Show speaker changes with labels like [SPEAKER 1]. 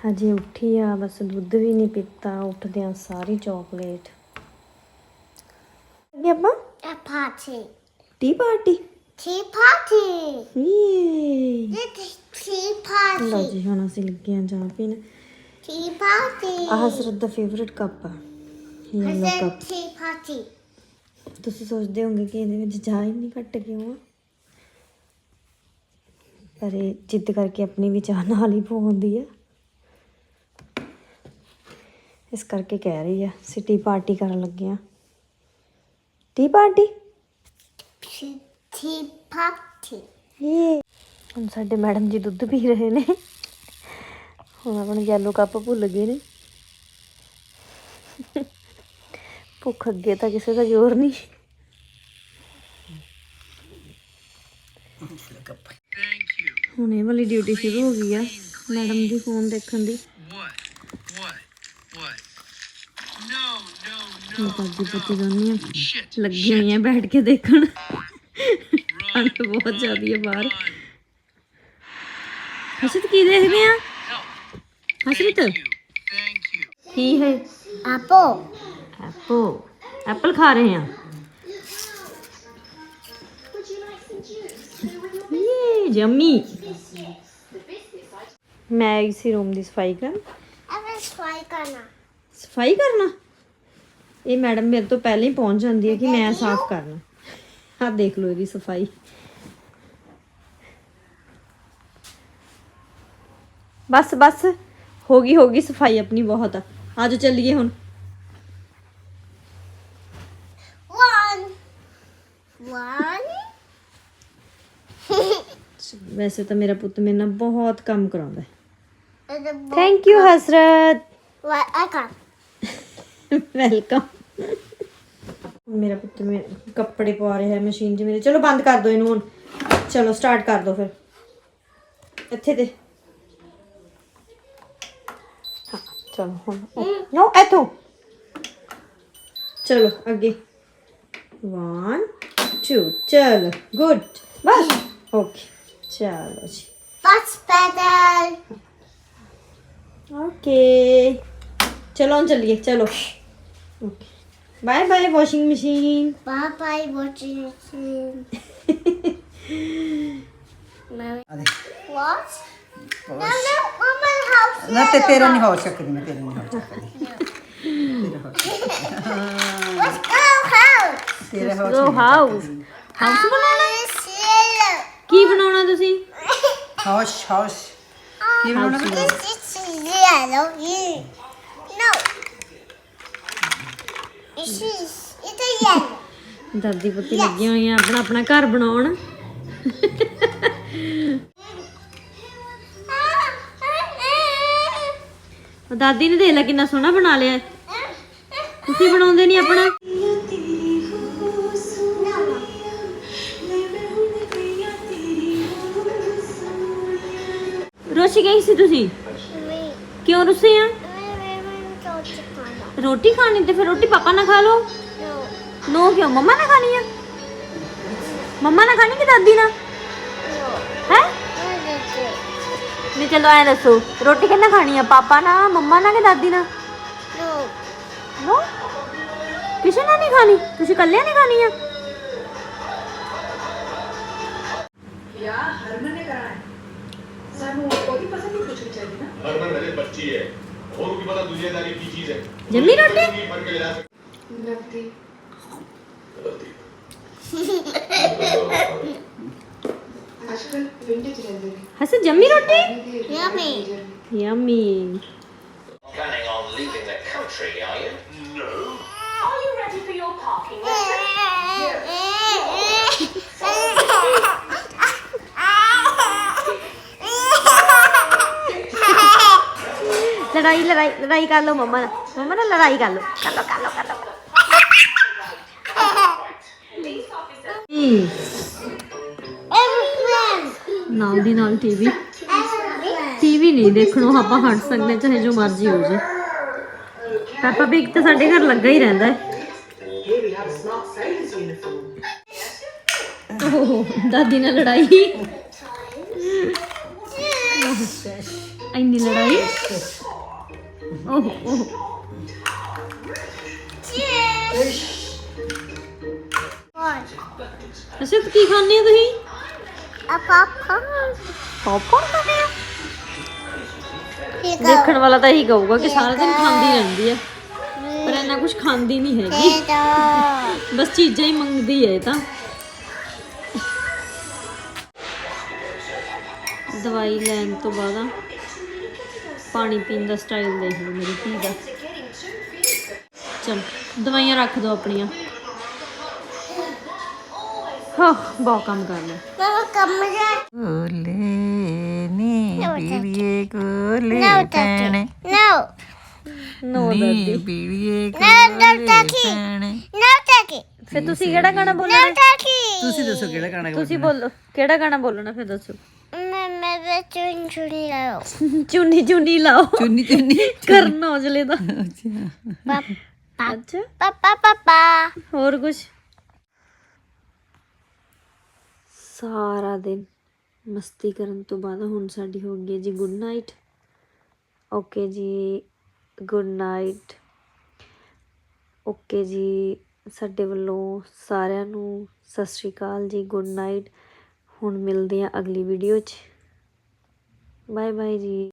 [SPEAKER 1] ਹਜੇ ਉੱਠੀ ਆ ਬਸ ਦੁੱਧ ਵੀ ਨਹੀਂ ਪੀਤਾ ਉੱਠਦੇ ਆ ਸਾਰੀ ਚਾਕਲੇਟ ਅੱਗੇ ਆਪਾਂ
[SPEAKER 2] A party.
[SPEAKER 1] Tea party
[SPEAKER 2] Tea party.
[SPEAKER 1] ਯੇ
[SPEAKER 2] This is tea
[SPEAKER 1] ਲਓ
[SPEAKER 2] party.
[SPEAKER 1] ਜੀ ਹੁਣ ਅਸੀਂ ਲੱਗੇ ਆ ਚਾਹ ਪੀਣ
[SPEAKER 2] Tea party.
[SPEAKER 1] ਆਹ ਹਸਰਤ ਦਾ ਫੇਵਰਿਟ ਕੱਪ ਆ
[SPEAKER 2] I
[SPEAKER 1] yellow
[SPEAKER 2] said
[SPEAKER 1] cup
[SPEAKER 2] tea party.
[SPEAKER 1] ਤੁਸੀਂ ਸੋਚਦੇ ਹੋਵੋਗੇ ਕਿ ਇਹਦੇ ਵਿੱਚ ਚਾਹ ਨਹੀਂ ਘੱਟ ਕਿਉਂ ਆ ਪਰ ਇਹ ਜਿੱਦ ਕਰਕੇ ਆਪਣੀ ਵੀ ਚਾਹ ਨਾਲ ਹੀ ਪਵਾਉਂਦੀ ਆ ਇਸ ਕਰਕੇ ਕਹਿ ਰਹੀ ਆ ਸਿਟੀ ਪਾਰਟੀ ਕਰਨ ਲੱਗੇ ਆ। Tea party
[SPEAKER 2] tea party.
[SPEAKER 1] ਇਹ ਹੁਣ ਸਾਡੇ ਮੈਡਮ ਜੀ ਦੁੱਧ ਪੀ ਰਹੇ ਨੇ। ਹੁਣ ਆਪਣੇ ਯੈਲੋ ਕੱਪ ਭੁੱਲ ਗਏ ਨੇ। ਭੁੱਖ ਅੱਗੇ ਤਾਂ ਕਿਸੇ ਦਾ ਜ਼ੋਰ ਨਹੀਂ। ਹੁਣ ਇਹ ਵਾਲੀ ਡਿਊਟੀ ਸ਼ੁਰੂ ਹੋ ਗਈ ਆ ਮੈਡਮ ਦੀ ਫੋਨ ਦੇਖਣ ਦੀ। ਹੁਣ
[SPEAKER 3] no.
[SPEAKER 1] ਪੱਜੀ ਪੱਤੀ ਦੋਨੀਆਂ
[SPEAKER 3] Shit.
[SPEAKER 1] ਲੱਗੀ ਹੋਈਆਂ ਬੈਠ ਕੇ ਦੇਖਣ ਠੰਡ ਬਹੁਤ ਜ਼ਿਆਦੀ ਹੈ ਬਾਹਰ. ਹਸਰਤ ਕੀ ਦੇਖਦੇ ਆ. ਹਸਰਤ. ਕੀ ਹੈ
[SPEAKER 2] Apple.
[SPEAKER 1] ਐਪਲ ਐਪਲ ਖਾ ਰਹੇ ਆ ਇਹ ਜੰਮੀ ਮੈਂ ਇਸੇ ਰੂਮ ਦੀ ਸਫ਼ਾਈ ਕਰਨ
[SPEAKER 2] Try Ghana.
[SPEAKER 1] ਸਫ਼ਾਈ ਕਰਨਾ? ਇਹ ਮੈਡਮ ਮੇਰੇ ਤੋਂ ਪਹਿਲਾਂ ਹੀ ਪਹੁੰਚ ਜਾਂਦੀ ਹੈ ਕਿ ਮੈਂ ਸਾਫ਼ ਕਰਨਾ। ਆਹ ਦੇਖ ਲਓ ਇਹਦੀ ਸਫ਼ਾਈ। ਬਸ ਬਸ। ਹੋ ਗਈ ਹੋ ਗਈ ਸਫ਼ਾਈ ਆਪਣੀ ਬਹੁਤ। ਆ ਆਜੋ ਚੱਲੀਏ ਹੁਣ।
[SPEAKER 2] One. One.
[SPEAKER 1] ਵੈਸੇ ਤਾਂ ਮੇਰਾ ਪੁੱਤ ਮੇਰੇ ਨਾਲ ਬਹੁਤ ਕੰਮ ਕਰਾਉਂਦਾ ਹੈ।
[SPEAKER 2] And the bo-
[SPEAKER 1] thank you Hasrat
[SPEAKER 2] Right, I can.
[SPEAKER 1] Welcome ਮੇਰਾ ਪੁੱਤ ਮੇ ਕੱਪੜੇ ਪਵਾ ਰਿਹਾ ਹੈ ਮਸ਼ੀਨ 'ਚ ਮੇਰੇ ਚਲੋ ਬੰਦ ਕਰ ਦਿਓ ਇਹਨੂੰ ਹੁਣ ਚਲੋ ਸਟਾਰਟ ਕਰ ਦਿਓ ਫਿਰ ਇੱਥੇ ਤੇ ਹਾਂ ਚਲੋ ਹੁਣ ਨੋ ਇੱਥੋਂ ਚਲੋ ਅੱਗੇ 1 2 ਚਲ ਗੁੱਡ ਬਸ ਓਕੇ ਚਲੋ ਜੀ
[SPEAKER 2] Bus pedal.
[SPEAKER 1] ਓਕੇ ਚਲੋ ਹੁਣ ਚੱਲੀਏ ਚਲੋ okay bye bye washing machine
[SPEAKER 2] Bye bye, watching soon. What? No, no, Mama, house.
[SPEAKER 4] ਨਾ ਤੇ ਤੇਰਾ ਨਹੀਂ ਹੋ ਸਕਦੀ ਮੈਂ ਤੇਰਾ ਨਹੀਂ ਹੋ ਸਕਦੀ
[SPEAKER 2] Let's go house.
[SPEAKER 4] ਤੇਰਾ ਹੋ
[SPEAKER 1] ਗੋ ਹਾਊਸ ਹਾਊਸ ਬਣਾਉਣਾ. ਕੀ ਬਣਾਉਣਾ ਤੁਸੀਂ
[SPEAKER 4] ਹਾਊਸ ਹਾਊਸ ਕੀ ਬਣਾਉਣਾ
[SPEAKER 2] yellow. You. No. This is. It's a yellow.
[SPEAKER 1] ਦਾਦੀ ਪੁੱਤੀ ਲੱਗੀਆਂ ਹੋਈਆਂ ਆਪਣਾ ਆਪਣਾ ਘਰ ਬਣਾਉਣ ਉਹ ਦਾਦੀ ਨੇ ਦੇਖ ਲੈ ਕਿੰਨਾ ਸੋਹਣਾ ਬਣਾ ਲਿਆ। ਤੁਸੀਂ ਬਣਾਉਂਦੇ ਨਹੀਂ ਆਪਣਾ ਰੋਸ਼ੀ ਗਈ ਸੀ ਤੁਸੀਂ ਕਿਉਂ ਰੁੱਸੇ ਆ ਰੋਟੀ ਖਾਣੀ ਤੇ ਫਿਰ ਰੋਟੀ ਪਾਪਾ ਨਾਲ ਖਾ ਲਓ ਨੋ ਕਿਉਂ ਮੰਮਾ ਨਾਲ ਖਾਣੀ ਆ ਮੰਮਾ ਨਾਲ ਖਾਣੀ ਕਿ ਦਾਦੀ ਨਾਲ ਹੈ ਨਹੀਂ ਚਲੋ ਐ ਦੱਸੋ ਰੋਟੀ ਕਿੰਨਾ ਖਾਣੀ ਆ ਪਾਪਾ ਨਾਲ ਮੰਮਾ ਨਾਲ ਕਿ ਦਾਦੀ ਨਾਲ ਨੋ ਕਿਸੇ ਨਾਲ ਨਹੀਂ ਖਾਣੀ ਤੁਸੀਂ ਇਕੱਲੇ ਨਹੀਂ ਖਾਣੀ ਆ
[SPEAKER 5] हरमन कुछ बेचारी ना हरमन भले बच्ची है और उनकी पता दुनियादारी की चीज है
[SPEAKER 1] जमी रोटी
[SPEAKER 5] भर के गिलास लगती आजकल
[SPEAKER 1] विंटेज रहते हैं हंसे जमी रोटी
[SPEAKER 2] yummy
[SPEAKER 1] yummy
[SPEAKER 6] Planning on leaving the country, are you? No.
[SPEAKER 7] Are you ready for your parking lesson?
[SPEAKER 1] ਲੜਾਈ ਲੜਾਈ ਲੜਾਈ ਕਰ ਲਓ ਮੰਮਾ ਨਾਲ। ਮੰਮਾ ਨਾਲ ਲੜਾਈ ਕਰ ਲਓ। ਕਰ ਲਓ ਕਰ ਲਓ ਕਰ ਲਓ।
[SPEAKER 2] Everything.
[SPEAKER 1] ਨਾਲ ਦੀ ਨਾਲ ਟੀਵੀ. ਟੀਵੀ ਨਹੀਂ ਦੇਖਣੋਂ ਆਪਾਂ ਹਟ ਸਕਦੇ ਚਾਹੇ ਜੋ ਮਰਜ਼ੀ ਹੋ ਜੇ। ਪਾਪਾ ਵੀ ਤਾਂ ਸਾਡੇ ਘਰ ਲੱਗਾ ਹੀ ਰਹਿੰਦਾ ਹੈ। ਓਹ ਦਾਦੀ ਨਾਲ ਲੜਾਈ। ਇੰਨੀ ਲੜਾਈ। ਅਸਿਤ ਕੀ ਖਾਣੇ ਹੋ ਤੁਸੀਂ?
[SPEAKER 2] ਪਾਪਾ
[SPEAKER 1] ਪੌਪਕਾਰਨ ਖਾਣੇ ਆ।
[SPEAKER 2] ਠੀਕ
[SPEAKER 1] ਦੇਖਣ ਵਾਲਾ ਤਾਂ ਇਹੀ ਕਹੂਗਾ ਕਿ ਸਾਰਾ ਦਿਨ ਖਾਂਦੀ ਰਹਿੰਦੀ ਹੈ ਪਰ ਇੰਨਾ ਕੁਝ ਖਾਂਦੀ ਨਹੀਂ ਹੈਗੀ।
[SPEAKER 2] ਹੈ
[SPEAKER 1] ਬਸ ਚੀਜ਼ਾਂ ਹੀ ਮੰਗਦੀ ਹੈ ਤਾਂ। ਦਵਾਈ ਲੈਣ ਤੋਂ ਬਾਅਦ ਆ। ਪਾਣੀ ਪੀਣ ਦਾ ਸਟਾਈਲ ਦੇਖ ਲਓ ਮੇਰੀ ਧੀ ਦਾ। ਚਲ ਦਵਾਈਆਂ ਰੱਖ ਦਿਓ ਆਪਣੀਆਂ। ਹਾਂ ਬਹੁਤ ਕੰਮ ਕਰ ਲਿਆ।
[SPEAKER 2] ਮੈਂ ਕੰਮ ਜਾ
[SPEAKER 4] ਕੋਲੇ ਨੀ ਕੋਲੇ
[SPEAKER 2] No, Daddy. No.
[SPEAKER 1] ਨੋ ਦਾਦੀ।
[SPEAKER 2] No, no, Daddy. No, Daddy.
[SPEAKER 1] ਫਿਰ ਤੁਸੀਂ ਕਿਹੜਾ ਗਾਣਾ ਬੋਲਣਾ.
[SPEAKER 4] ਤੁਸੀਂ ਦੱਸੋ ਕਿਹੜਾ ਗਾਣਾ
[SPEAKER 1] ਤੁਸੀਂ ਬੋਲੋ। ਕਿਹੜਾ ਗਾਣਾ ਬੋਲਣਾ ਫਿਰ ਦੱਸੋ।
[SPEAKER 2] ਮੈਂ ਮੈਂ ਦੇ ਚੁਣ ਚੁਣੀ ਲਾਓ।
[SPEAKER 1] ਚੁੰਨੀ ਚੁੰਨੀ ਲਾਓ।
[SPEAKER 4] ਚੁੰਨੀ ਚੁੰਨੀ।
[SPEAKER 1] ਕਰਨ ਔਜਲੇ ਦਾ।
[SPEAKER 2] ਪਾਪਾ
[SPEAKER 1] ਅੱਛਾ।
[SPEAKER 2] ਪਾਪਾ ਪਾਪਾ
[SPEAKER 1] ਹੋਰ ਕੁਝ ਸਾਰਾ ਦਿਨ ਮਸਤੀ ਕਰਨ ਤੋਂ ਬਾਅਦ ਹੁਣ ਸਾਡੀ ਹੋ ਗਈ ਹੈ ਜੀ ਗੁੱਡ ਨਾਈਟ ਓਕੇ ਜੀ ਗੁੱਡ ਨਾਈਟ ਓਕੇ ਜੀ ਸਾਡੇ ਵੱਲੋਂ ਸਾਰਿਆਂ ਨੂੰ ਸਤਿ ਸ਼੍ਰੀ ਅਕਾਲ ਜੀ ਗੁੱਡ ਨਾਈਟ ਹੁਣ ਮਿਲਦੇ ਹਾਂ ਅਗਲੀ ਵੀਡੀਓ 'ਚ। ਬਾਏ ਬਾਏ ਜੀ।